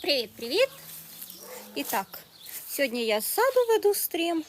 Привіт-привіт! І так, сьогодні я з саду веду стрім.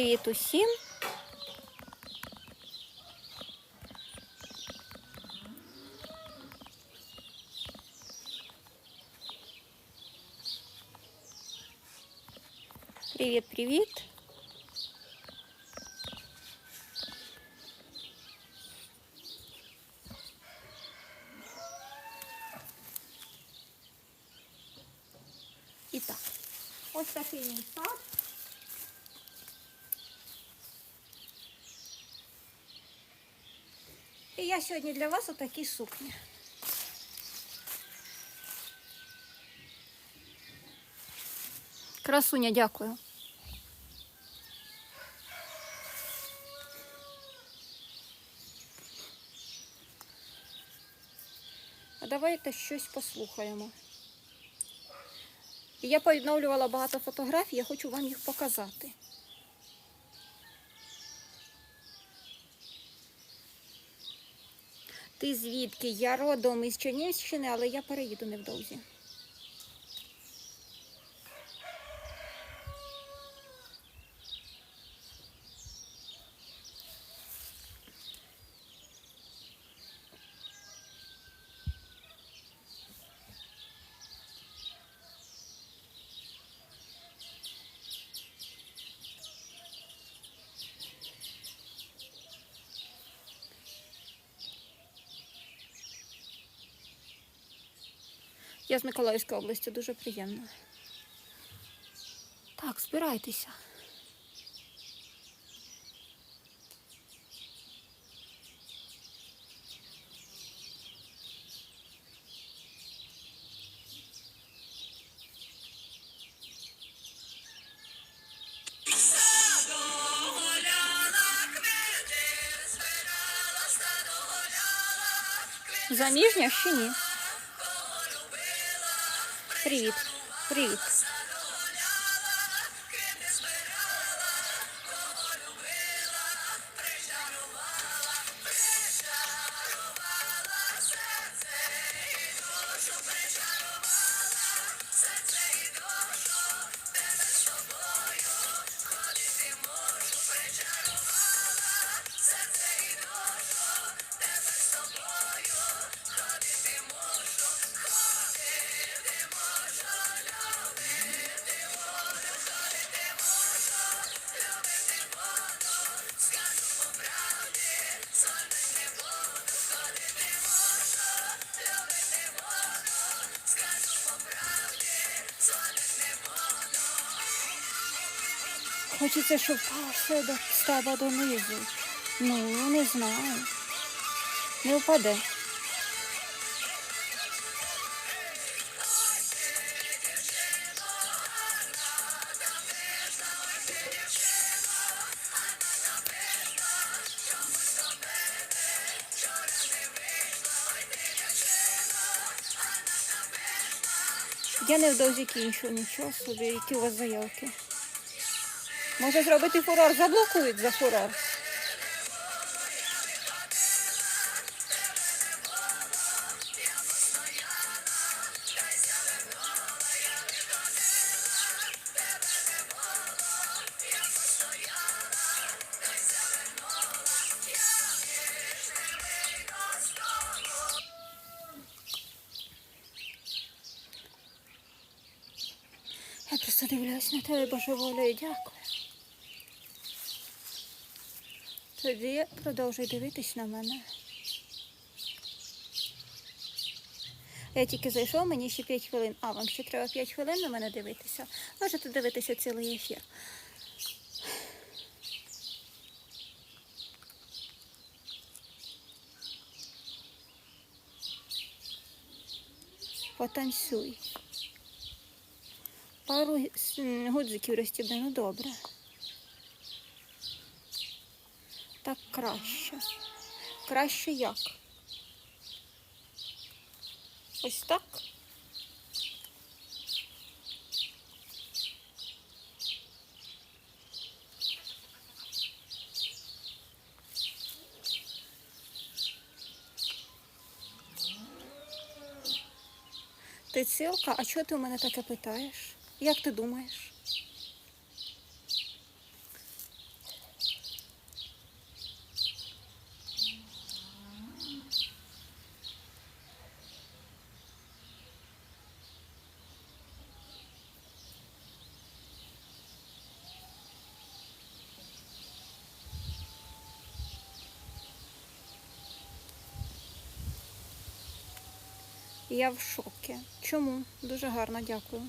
Привіт усім! Привіт, привіт! І так, ось такий мій сад. І я сьогодні для вас отакі сукні. Красуня, дякую. А давайте щось послухаємо. Я повідновлювала багато фотографій, я хочу вам їх показати. Ти звідки? Я родом із Чернігівщини, але я переїду невдовзі. Я з Миколаївської області, дуже приємно. Так, збирайтеся. Заміжня ще ні. Привіт. Привіт. Хочеться, щоб впав до стаба донизу. Ну, не знаю. Не впаде. Я невдовзі кінчу, нічого собі, які у вас заявки. Може зробити фурор, заблокують за фурор. Я просто дивлюсь на тебе божеволею, дякую. Тоді продовжуй дивитись на мене. Я тільки зайшов, мені ще 5 хвилин. А, вам ще треба 5 хвилин на мене дивитися. Можете дивитися цілий ефір. Потанцюй. Пару гудзиків розстібни, ну добре. Так краще. Краще як? Ось так. Ти цілка, а чого ти у мене таке питаєш? Як ти думаєш? Я в шокі. Чому? Дуже гарно, дякую.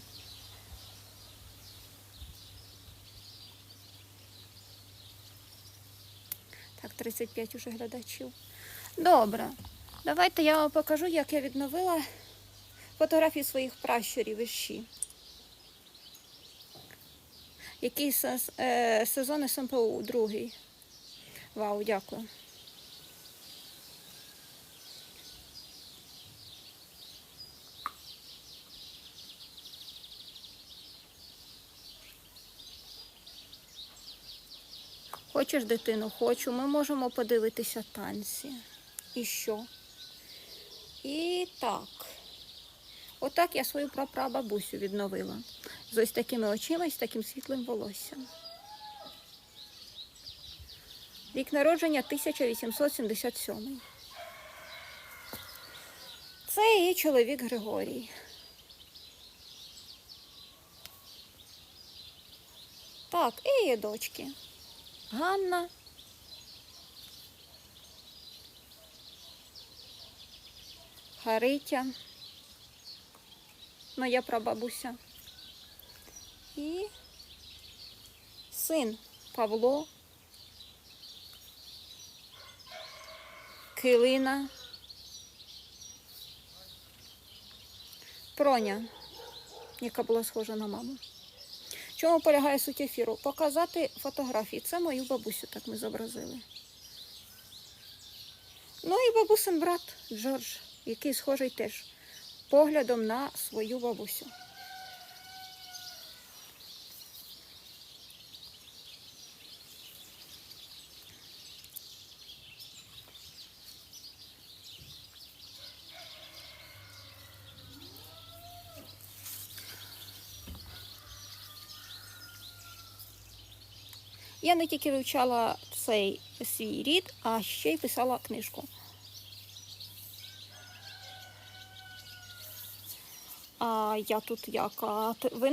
Так, 35 уже глядачів. Добре. Давайте я вам покажу, як я відновила фотографії своїх пращурів і. Який е, сезон СМПУ? Другий. Вау, дякую. Хочеш дитину? Хочу. Ми можемо подивитися танці. І що? І так. Отак я свою прапрабабусю відновила. З ось такими очима і з таким світлим волоссям. Рік народження 1877. Це її чоловік Григорій. Так, і її дочки. Ганна. Харитя. Моя прабабуся. І син Павло. Килина. Проня, яка була схожа на маму. Чому полягає суть ефіру? Показати фотографії. Це мою бабусю, так ми зобразили. Ну і бабусин брат Джордж, який схожий теж поглядом на свою бабусю. Я не тільки вивчала цей свій рід, а ще й писала книжку. А я тут як? А і ви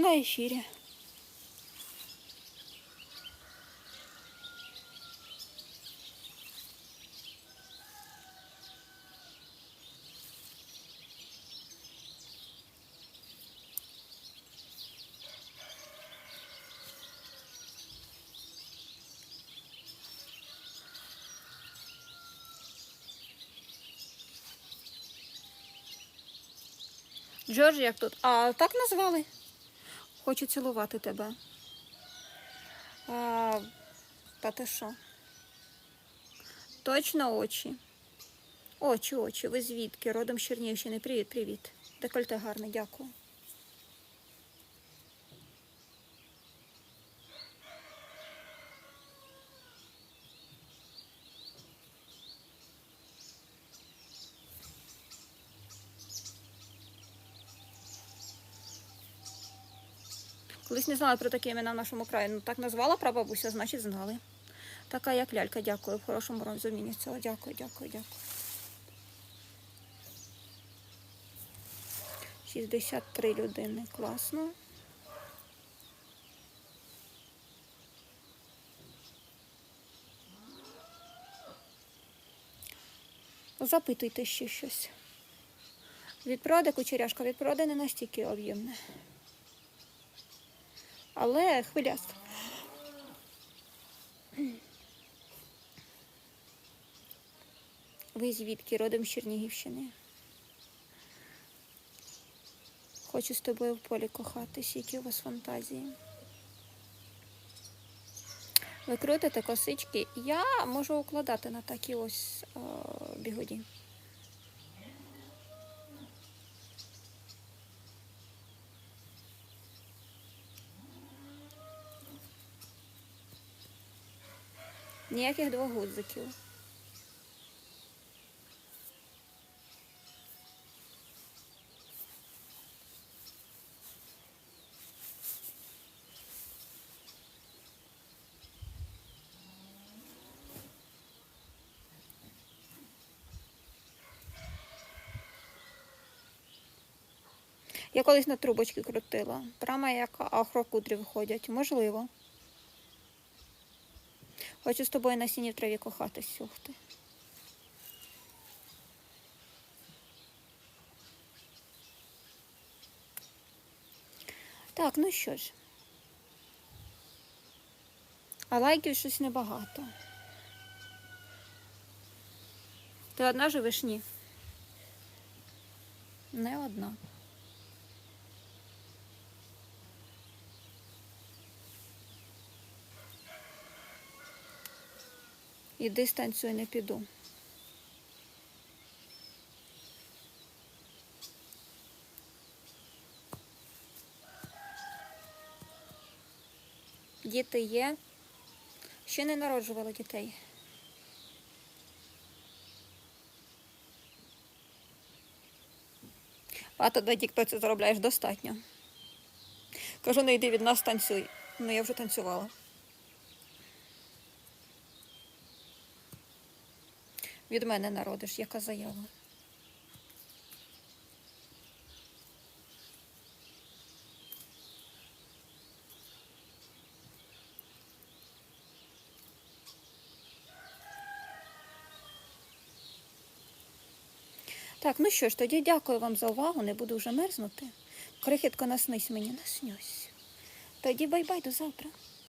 Джордж, як тут? А так назвали? Хочу цілувати тебе. А, та ти що? Точно очі. Очі, очі. Ви звідки? Родом з Чернігівщини. Привіт, привіт. Декольте гарне, дякую. Колись не знали про такі імена в нашому краї. Ну так назвала прабабуся, значить знали. Така як лялька, дякую. В хорошому розумінні цього. Дякую, дякую, дякую. 63 людини. Класно. Запитуйте ще щось. Від кучеряшка, від не настільки об'ємне. Але хвиляст. Ви звідки родом з Чернігівщини? Хочу з тобою в полі кохатись, які у вас фантазії. Ви крутите косички. Я можу укладати на такі ось е, бігуді. Ніяких двох гудзиків. Я колись на трубочки крутила. Прямо як ахрокудрі виходять. Можливо. Хочу з тобою на сіні в траві кохатись. Ух ти. Так, ну що ж. А лайків щось небагато. Ти одна живеш? Ні. Не одна. Іди станцюй, не піду. Діти є. Ще не народжувала дітей. А то тоді тіктоці заробляєш достатньо. Кажу, не йди від нас танцюй. Ну я вже танцювала. Від мене народиш, яка заява. Так, ну що ж, тоді дякую вам за увагу, не буду вже мерзнути. Крихітко наснись мені, наснюсь. Тоді бай-бай до завтра.